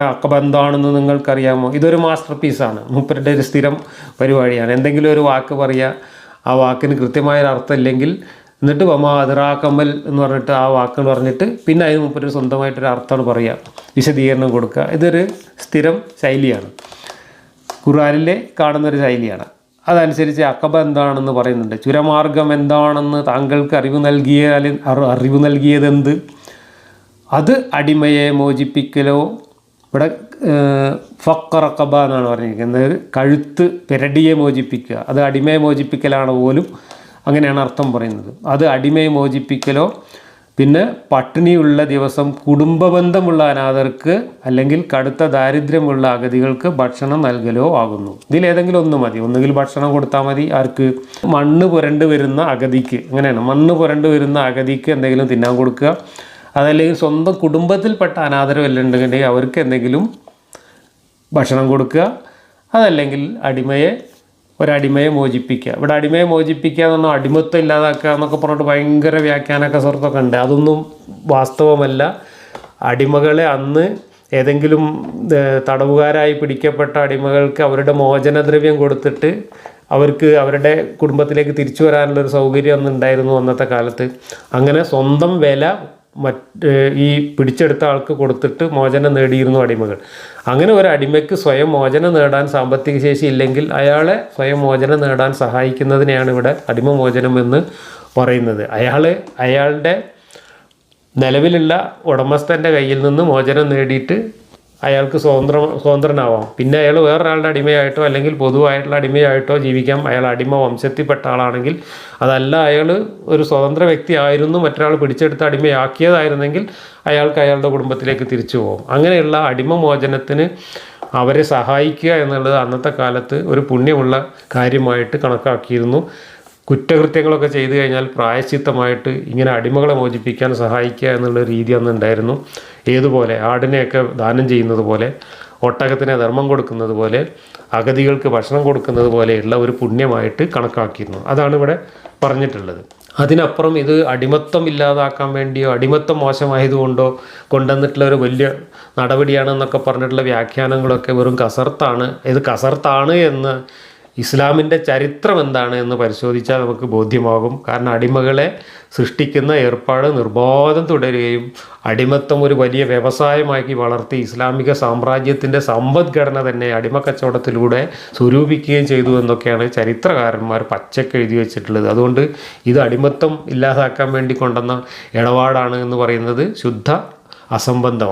അക്കബ എന്താണെന്ന് നിങ്ങൾക്കറിയാമോ? ഇതൊരു മാസ്റ്റർ പീസാണ് മൂപ്പരുടെ ഒരു സ്ഥിരം പരിപാടിയാണ്. എന്തെങ്കിലും ഒരു വാക്ക് പറയുക ആ വാക്കിന് കൃത്യമായൊരു അർത്ഥം ഇല്ലെങ്കിൽ എന്നിട്ട് വമാ അതിറാക്കമ്മൽ എന്ന് പറഞ്ഞിട്ട് ആ വാക്കുകൾ പറഞ്ഞിട്ട് പിന്നെ അതിന് മൂപ്പര് സ്വന്തമായിട്ടൊരു അർത്ഥമാണ് പറയുക വിശദീകരണം കൊടുക്കുക. ഇതൊരു സ്ഥിരം ശൈലിയാണ്. ഖുറാനിലെ കാണുന്നൊരു ശൈലിയാണ്. അതനുസരിച്ച് അക്കബ എന്താണെന്ന് പറയുന്നുണ്ട്. ചുരമാർഗം എന്താണെന്ന് താങ്കൾക്ക് അറിവ് നൽകിയാൽ അറി- അറിവ് നൽകിയതെന്ത്? അത് അടിമയെ മോചിപ്പിക്കലോ ഇവിടെ ഫക്കറക്കബ എന്നാണ് പറഞ്ഞിരിക്കുന്നത്. കഴുത്ത് പെരടിയെ മോചിപ്പിക്കുക. അത് അടിമയെ മോചിപ്പിക്കലാണ് പോലും അങ്ങനെയാണ് അർത്ഥം പറയുന്നത്. അത് അടിമയെ മോചിപ്പിക്കലോ പിന്നെ പട്ടിണിയുള്ള ദിവസം കുടുംബബന്ധമുള്ള അനാഥർക്ക് അല്ലെങ്കിൽ കടുത്ത ദാരിദ്ര്യമുള്ള അഗതികൾക്ക് ഭക്ഷണം നൽകലോ ആകുന്നു. ഇതിലേതെങ്കിലും ഒന്ന് മതി. ഒന്നുകിൽ ഭക്ഷണം കൊടുത്താൽ മതി. ആർക്ക്? മണ്ണ് പുരണ്ട് വരുന്ന അഗതിക്ക്. അങ്ങനെയാണ്. മണ്ണ് പുരണ്ട് വരുന്ന അഗതിക്ക് എന്തെങ്കിലും തിന്നാൻ കൊടുക്കുക. അതല്ലെങ്കിൽ സ്വന്തം കുടുംബത്തിൽപ്പെട്ട അനാദരം എല്ലാം അവർക്ക് എന്തെങ്കിലും ഭക്ഷണം കൊടുക്കുക. അതല്ലെങ്കിൽ അടിമയെ ഒരടിമയെ മോചിപ്പിക്കുക. ഇവിടെ അടിമയെ മോചിപ്പിക്കുക എന്ന് അടിമത്വം ഇല്ലാതാക്കുക എന്നൊക്കെ പറഞ്ഞിട്ട് ഭയങ്കര വ്യാഖ്യാനൊക്കെ സ്വർത്തൊക്കെ ഉണ്ട്. അതൊന്നും വാസ്തവമല്ല. അടിമകളെ അന്ന് ഏതെങ്കിലും തടവുകാരായി പിടിക്കപ്പെട്ട അടിമകൾക്ക് അവരുടെ മോചനദ്രവ്യം കൊടുത്തിട്ട് അവർക്ക് അവരുടെ കുടുംബത്തിലേക്ക് തിരിച്ചു വരാനുള്ളൊരു സൗകര്യം അന്ന് ഉണ്ടായിരുന്നു അന്നത്തെ കാലത്ത്. അങ്ങനെ സ്വന്തം വില മറ്റ് ഈ പിടിച്ചെടുത്ത ആൾക്ക് കൊടുത്തിട്ട് മോചനം നേടിയിരുന്നു അടിമകൾ. അങ്ങനെ ഒരു അടിമയ്ക്ക് സ്വയം മോചനം നേടാൻ സാമ്പത്തിക ശേഷി ഇല്ലെങ്കിൽ അയാളെ സ്വയം മോചനം നേടാൻ സഹായിക്കുന്നതിനെയാണ് ഇവിടെ അടിമ മോചനം എന്ന് പറയുന്നത്. അയാൾ അയാളുടെ നിലവിലുള്ള ഉടമസ്ഥന്റെ കയ്യിൽ നിന്ന് മോചനം നേടിയിട്ട് അയാൾക്ക് സ്വതന്ത്ര സ്വതന്ത്രനാവാം. പിന്നെ അയാൾ വേറൊരാളുടെ അടിമയായിട്ടോ അല്ലെങ്കിൽ പൊതുവായിട്ടുള്ള അടിമയായിട്ടോ ജീവിക്കാം. അയാൾ അടിമ വംശത്തിൽപ്പെട്ട ആളാണെങ്കിൽ അതല്ല അയാൾ ഒരു സ്വതന്ത്ര വ്യക്തി ആയിരുന്നു മറ്റൊരാൾ പിടിച്ചെടുത്ത് അടിമയാക്കിയതായിരുന്നെങ്കിൽ അയാൾക്ക് അയാളുടെ കുടുംബത്തിലേക്ക് തിരിച്ചു പോകും അങ്ങനെയുള്ള അടിമമോചനത്തിന് അവരെ സഹായിക്കുക എന്നുള്ളത് അന്നത്തെ കാലത്ത് ഒരു പുണ്യമുള്ള കാര്യമായിട്ട് കണക്കാക്കിയിരുന്നു. കുറ്റകൃത്യങ്ങളൊക്കെ ചെയ്തു കഴിഞ്ഞാൽ പ്രായശ്ചിത്തമായിട്ട് ഇങ്ങനെ അടിമകളെ മോചിപ്പിക്കാൻ സഹായിക്കുക എന്നുള്ള രീതി അന്ന് ഉണ്ടായിരുന്നു. ഏതുപോലെ ആടിനെയൊക്കെ ദാനം ചെയ്യുന്നത് പോലെ ഒട്ടകത്തിനെ ധർമ്മം കൊടുക്കുന്നത് പോലെ അഗതികൾക്ക് ഭക്ഷണം കൊടുക്കുന്നത് പോലെയുള്ള ഒരു പുണ്യമായിട്ട് കണക്കാക്കിയിരുന്നു. അതാണ് ഇവിടെ പറഞ്ഞിട്ടുള്ളത്. അതിനപ്പുറം ഇത് അടിമത്തം ഇല്ലാതാക്കാൻ വേണ്ടിയോ അടിമത്തം മോശമായതുകൊണ്ടോ കൊണ്ടുവന്നിട്ടുള്ള ഒരു വലിയ നടപടിയാണെന്നൊക്കെ പറഞ്ഞിട്ടുള്ള വ്യാഖ്യാനങ്ങളൊക്കെ വെറും കസർത്താണ്. ഇത് കസർത്താണ് എന്ന് ഇസ്ലാമിന്റെ ചരിത്രം എന്താണ് എന്ന് പരിശോധിച്ചാൽ നമുക്ക് ബോധ്യമാകും. കാരണം അടിമകളെ സൃഷ്ടിക്കുന്ന ഏർപ്പാട് നിർബോധം തുടരുകയും അടിമത്തം ഒരു വലിയ വ്യവസായമാക്കി വളർത്തി ഇസ്ലാമിക സാമ്രാജ്യത്തിന്റെ സമ്പദ്ഘടന തന്നെ അടിമക്കച്ചവടത്തിലൂടെ സ്വരൂപിക്കുകയും ചെയ്തു എന്നൊക്കെയാണ് ചരിത്രകാരന്മാർ പച്ചക്ക് എഴുതി വെച്ചിട്ടുള്ളത്. അതുകൊണ്ട് ഇത് അടിമത്തം ഇല്ലാതാക്കാൻ വേണ്ടി കൊണ്ടുവന്ന ഇടപാടാണ് എന്ന് പറയുന്നത് ശുദ്ധ അസംബന്ധമാണ്.